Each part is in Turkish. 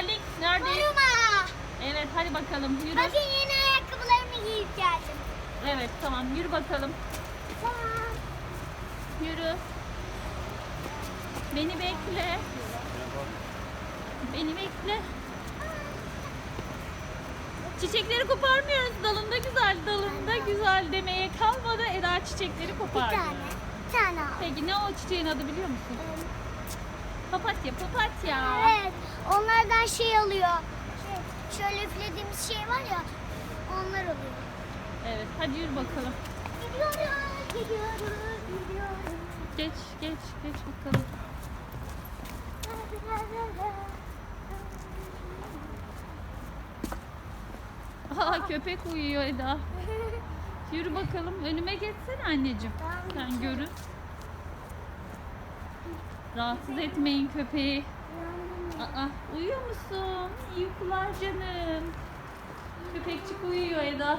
geldik. Neredeyiz? Uyuma. Evet hadi bakalım yürü. Bakın yeni ayakkabılarımı giyip geldim. Evet tamam yürü bakalım. Tamam. Yürü. Beni bekle. Beni bekle. Çiçekleri koparmıyoruz. Dalında güzel, dalında güzel demeye kalmadı. Eda çiçekleri Bir kopardı. tane. Bir tane. Peki ne o çiçeğin adı biliyor musun? Papatya, papatya. Evet. Onlardan şey alıyor. Şey, şöyle üflediğimiz şey var ya. Onlar oluyor. Evet, hadi yürü bakalım. Gidiyoruz, gidiyoruz, gidiyoruz. Geç, geç, geç bakalım. Aa köpek uyuyor Eda. Yürü bakalım. Önüme geçsene anneciğim. Sen görün. Rahatsız etmeyin köpeği. Aa, uyuyor musun? İyi uykular canım. Köpekçik uyuyor Eda.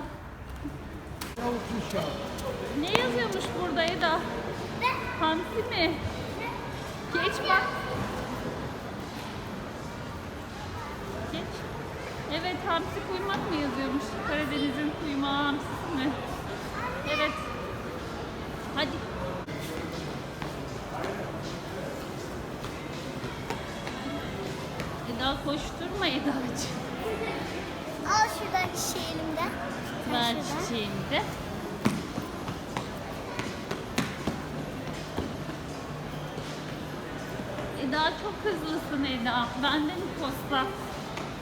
Ne yazıyormuş burada Eda? Hamsi mi? Geç bak. Geç. Evet hamsi kuymak mı yazıyormuş? Karadeniz'in kuymağı hamsisi mi? Evet. Hadi. Eda koşturma Eda'cığım. Al şuradan çiçeği elimden. Ver çiçeğini de. Eda çok hızlısın Eda. Bende mi posta?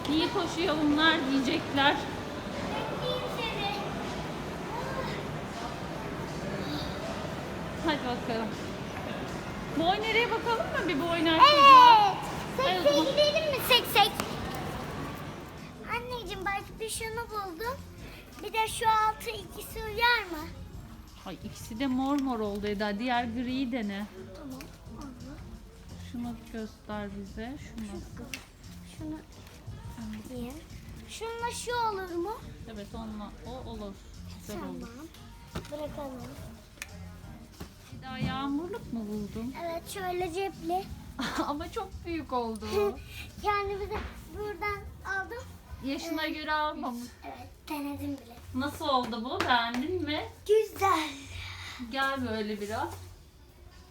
Niye koşuyor bunlar diyecekler. Hadi bakalım. Boy nereye bakalım mı bir boyner çocuğa? Evet. Hadi o Seksek zaman. gidelim mi seksek? Anneciğim bak bir şunu buldum. Bir de şu altı ikisi uyar mı? Ay ikisi de mor mor oldu Eda. Diğer griyi de ne? Tamam. Olur. Şunu göster bize. Şunu diyeyim. Şununla şu olur mu? Evet onunla o olur. Güzel tamam. olur. Bırakalım. Eda yağmurluk mu buldun? Evet şöyle cepli. Ama çok büyük oldu. Kendimize buradan aldım. Yaşına göre almamış. Evet denedim bile. Nasıl oldu bu? Beğendin mi? Güzel. Gel böyle biraz.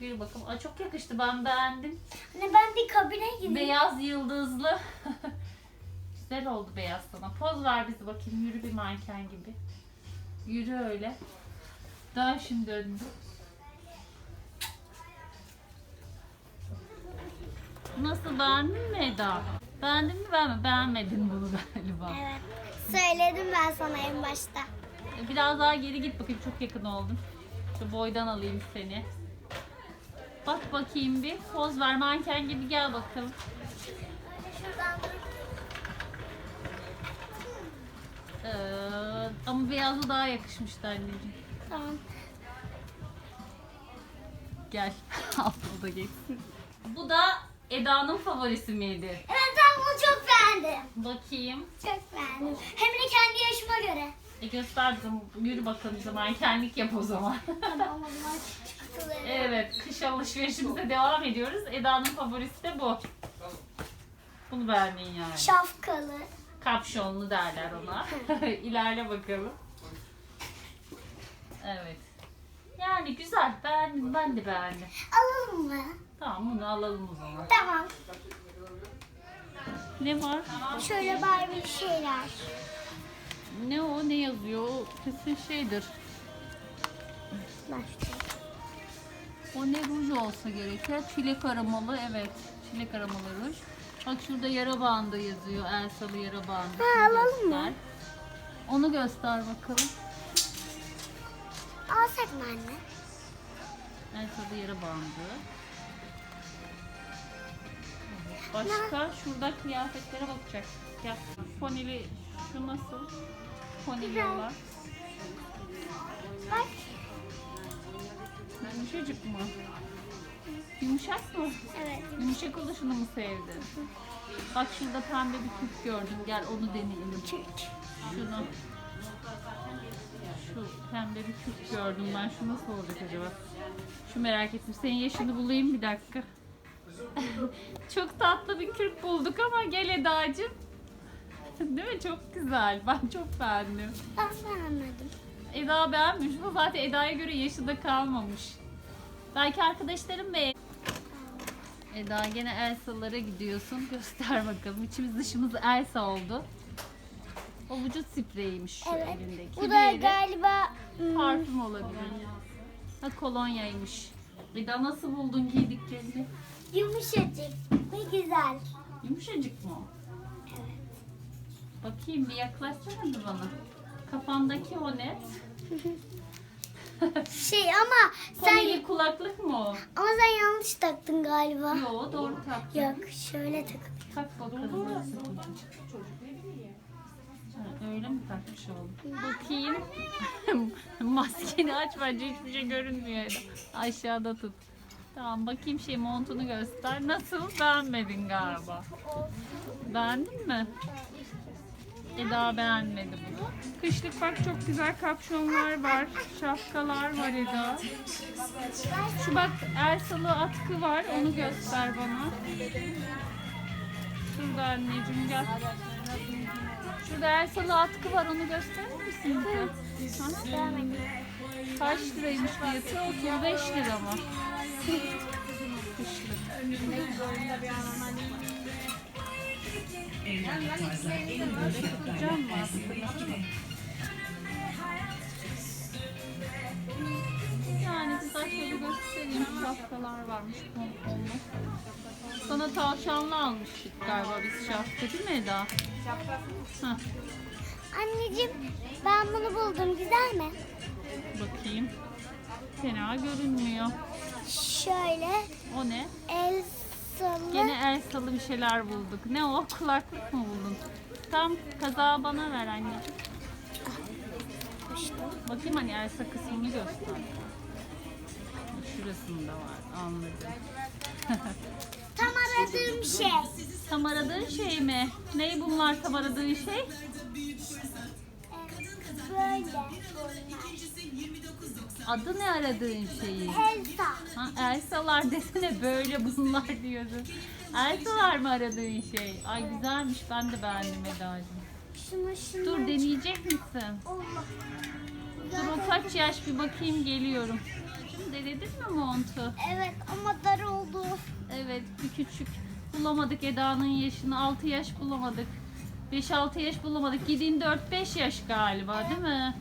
Bir bakalım. Aa, çok yakıştı. Ben beğendim. Anne ben bir kabine gideyim. Beyaz yıldızlı. Güzel oldu beyaz sana. Poz ver bizi bakayım. Yürü bir manken gibi. Yürü öyle. Dön şimdi önünde. Nasıl beğendin mi Eda? Beğendin mi ben mi? Beğenmedin bunu galiba. Evet. Söyledim ben sana en başta. Biraz daha geri git bakayım çok yakın oldun. Şu boydan alayım seni. Bak bakayım bir. Poz ver manken gibi gel bakalım. Ee, ama beyazı daha yakışmıştı anneciğim. Tamam. Gel. Abla da geçsin. Bu da Eda'nın favorisi miydi? Evet beğendim. Bakayım. Çok beğendim. Hem de kendi yaşıma göre. E göster. Yürü bakalım bize mankenlik yap o zaman. Tamam o zaman çıktıları. evet. Kış alışverişimize devam ediyoruz. Eda'nın favorisi de bu. Bunu beğendin yani. Şapkalı. Kapşonlu derler ona. İlerle bakalım. Evet. Yani güzel. Beğendim. Ben de beğendim. Alalım mı? Tamam bunu alalım o zaman. Tamam. Ne var? Şöyle Barbie şeyler. Ne o? Ne yazıyor? O kesin şeydir. Başka. O ne ruj olsa gerekir. Çilek aromalı. Evet. Çilek aromalı ruj. Bak şurada yara bandı yazıyor. Elsalı yara bandı. Ha, alalım mı? Onu göster bakalım. Alsak mı anne? Elsalı yara bandı. Başka şurada kıyafetlere bakacak. Gel. Fonili şu nasıl? Fonili Güzel. olan. Bak. Yumuşacık mı? Yumuşak mı? Evet. Yumuşak oluşunu mu sevdin? Bak şurada pembe bir küp gördüm. Gel onu deneyelim. Şunu. Şu pembe bir küp gördüm ben. Şu nasıl olacak acaba? Şu merak ettim. Senin yaşını bulayım bir dakika. Çok tatlı bir kürk bulduk ama gel Eda'cığım. Değil mi? Çok güzel. Ben çok beğendim. Ben beğenmedim. Eda beğenmiş. Bu zaten Eda'ya göre yaşı da kalmamış. Belki arkadaşlarım beğen. Eda gene Elsa'lara gidiyorsun. Göster bakalım. İçimiz dışımız Elsa oldu. O vücut spreyiymiş şu Evet. elindeki. Bu da Diğeri galiba hmm, parfüm olabilir. Ha kolonyaymış. Eda nasıl buldun giydiklerini? Yumuşacık ve güzel. Yumuşacık mı o? Bakayım bir yaklaşsana bir bana. Kafandaki o ne? Şey ama sen Komili kulaklık mı o? ama sen yanlış taktın galiba. Yo doğru tak. Yok şöyle tak. Tak bakalım. Ha, öyle mi takmış oldun? Bakayım. Maskeni aç bence hiçbir şey görünmüyor. Aşağıda tut. Tamam bakayım şey montunu göster. Nasıl? Beğenmedin galiba. Beğendin mi? Eda beğenmedi bunu. Kışlık bak çok güzel kapşonlar var. Şapkalar var Eda. Şu bak Elsalı atkı var. Onu göster bana. Şurada anneciğim gel. Şurada Elsalı atkı var. Onu gösterir misin bize? Kaç liraymış fiyatı? 35 lira mı? Yani birkaç şöyle göstereyim. Şapkalar varmış pomponlu. Sana tavşanlı almıştık galiba biz şapka değil mi Eda? Heh, Anneciğim ben bunu buldum. Güzel mi? bakayım. Fena görünmüyor. Şöyle O ne? el salı. Gene el salı bir şeyler bulduk. Ne o? Kulaklık mı buldun? Tam kazağı bana ver anne. Bakayım hani Elsa kısmını göster. Şurasında var. Anladım. Tam aradığım şey. Tam aradığın şey mi? Ney bunlar tam aradığın şey? Böyle. Adı ne aradığın şeyi? Elsa. Ha, Elsa'lar desene böyle bunlar diyordun. Elsa'lar mı aradığın şey? Ay güzelmiş ben de beğendim Eda'cığım. Şunu şunu. Dur deneyecek misin? Allah. Dur o kaç yaş bir bakayım geliyorum. Denedin mi montu? Evet ama dar oldu. Evet bir küçük bulamadık Eda'nın yaşını 6 yaş bulamadık. 5-6 yaş bulamadık. Gidin 4-5 yaş galiba değil mi?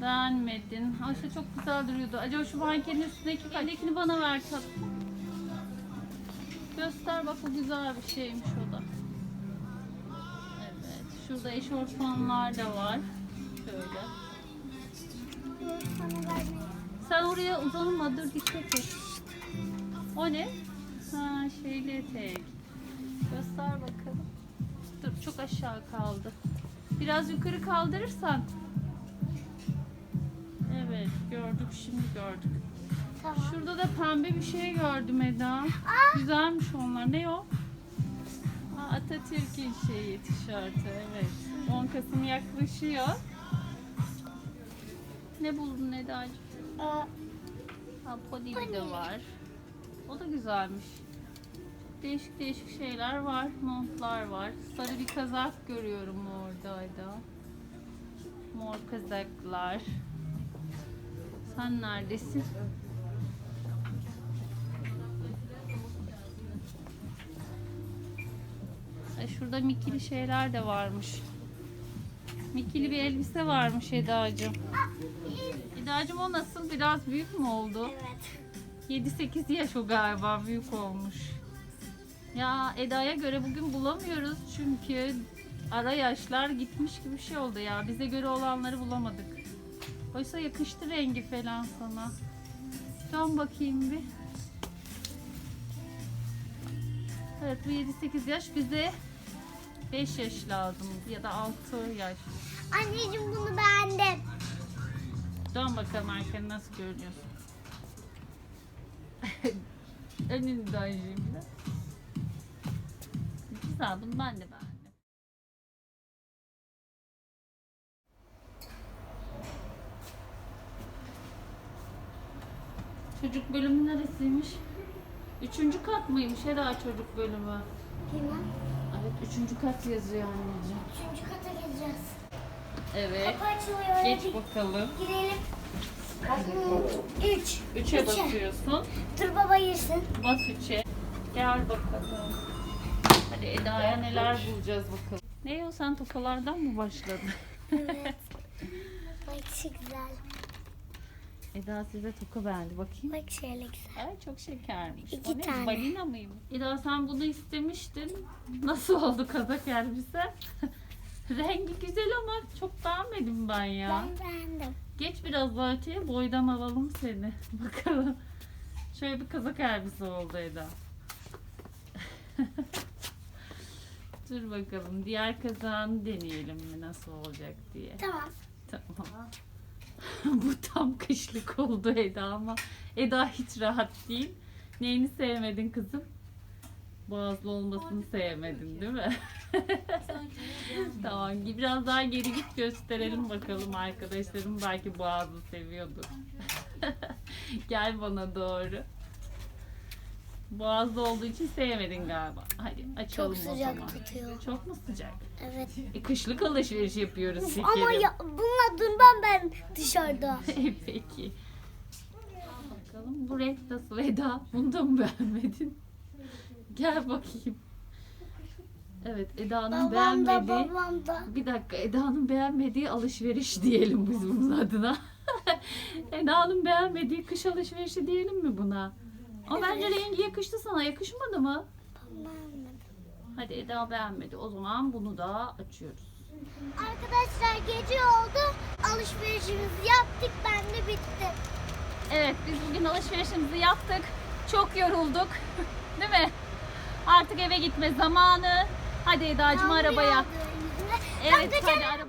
Beğenmedin. Ayşe çok güzel duruyordu. Acaba şu mankenin üstündeki elindekini bana ver tatlım. Göster bak bu güzel bir şeymiş o da. Evet. Şurada eşofmanlar da var. Şöyle. Sen oraya uzanma dur dikkat et. O ne? Ha şeyli etek. Göster bakalım. Dur çok aşağı kaldı. Biraz yukarı kaldırırsan. Evet gördük şimdi gördük. Tamam. Şurada da pembe bir şey gördüm Eda. Güzelmiş onlar. Ne o? Ha, Atatürk'ün şeyi, tişörtü. Evet. 10 Kasım yaklaşıyor. Ne buldun Eda'cığım? Ha, bir de var. O da güzelmiş. Değişik değişik şeyler var. Montlar var. Sarı bir kazak görüyorum orada da. Mor kazaklar. Sen neredesin? Ay, şurada mikili şeyler de varmış. Mikili bir elbise varmış Eda'cığım. Eda'cığım o nasıl? Biraz büyük mü oldu? evet. 7-8 yaş o galiba büyük olmuş. Ya Eda'ya göre bugün bulamıyoruz çünkü ara yaşlar gitmiş gibi bir şey oldu ya. Bize göre olanları bulamadık. Oysa yakıştı rengi falan sana. Dön bakayım bir. Evet bu 7-8 yaş bize 5 yaş lazım ya da 6 yaş. Anneciğim bunu beğendim. Dön bakalım arkana nasıl görünüyorsun. Önünü dön şimdi. Güzel bunu ben de beğendim. Çocuk bölümü neresiymiş? Üçüncü kat mıymış Eda çocuk bölümü? Bilmem. Evet üçüncü kat yazıyor anneciğim. Üçüncü kata geleceğiz. Evet. Kapı açılıyor. Geç Hadi bakalım. Girelim. Üç. Üçe basıyorsun. Dur baba girsin. Bas üçe. Gel bakalım. Hadi Eda'ya neler bulacağız bakalım. Ne o sen tokalardan mı başladın? Evet. Bak şu güzel. Eda size toka verdi bakayım. Bak şöyle güzel. Ay çok şekermiş. İki O ne, tane. Balina mıyım? Eda sen bunu istemiştin. Nasıl oldu kazak elbise? Rengi güzel ama çok beğenmedim ben ya. Ben beğendim. Geç biraz daha öteye boydan alalım seni. Bakalım. Şöyle bir kazak elbise oldu Eda. Dur bakalım. Diğer kazağını deneyelim mi nasıl olacak diye. Tamam. Tamam. Bu tam kışlık oldu Eda ama Eda hiç rahat değil. Neyini sevmedin kızım? Boğazlı olmasını sevmedin değil mi? tamam biraz daha geri git gösterelim bakalım arkadaşlarım belki boğazlı seviyordur. Gel bana doğru. Boğazlı olduğu için sevmedin galiba. Hadi açalım Çok o sıcak zaman. tutuyor. Çok mu sıcak? Evet. E, kışlık alışveriş yapıyoruz şekerim. Ama ya, bununla durmam ben dışarıda. Peki. Bakalım bu renk nasıl Eda? Bunu da mı beğenmedin? Gel bakayım. Evet Eda'nın babam da beğenmediği babam da. bir dakika Eda'nın beğenmediği alışveriş diyelim biz bunun adına. Eda'nın beğenmediği kış alışverişi diyelim mi buna? Ama bence rengi yakıştı sana yakışmadı mı? Beğenmedim. Hadi Eda beğenmedi. O zaman bunu da açıyoruz. Arkadaşlar gece oldu. Alışverişimizi yaptık. Ben de bitti. Evet biz bugün alışverişimizi yaptık. Çok yorulduk. Değil mi? Artık eve gitme zamanı. Hadi Eda'cığım Yağmur arabaya. yağdı. Evet de hadi arabaya.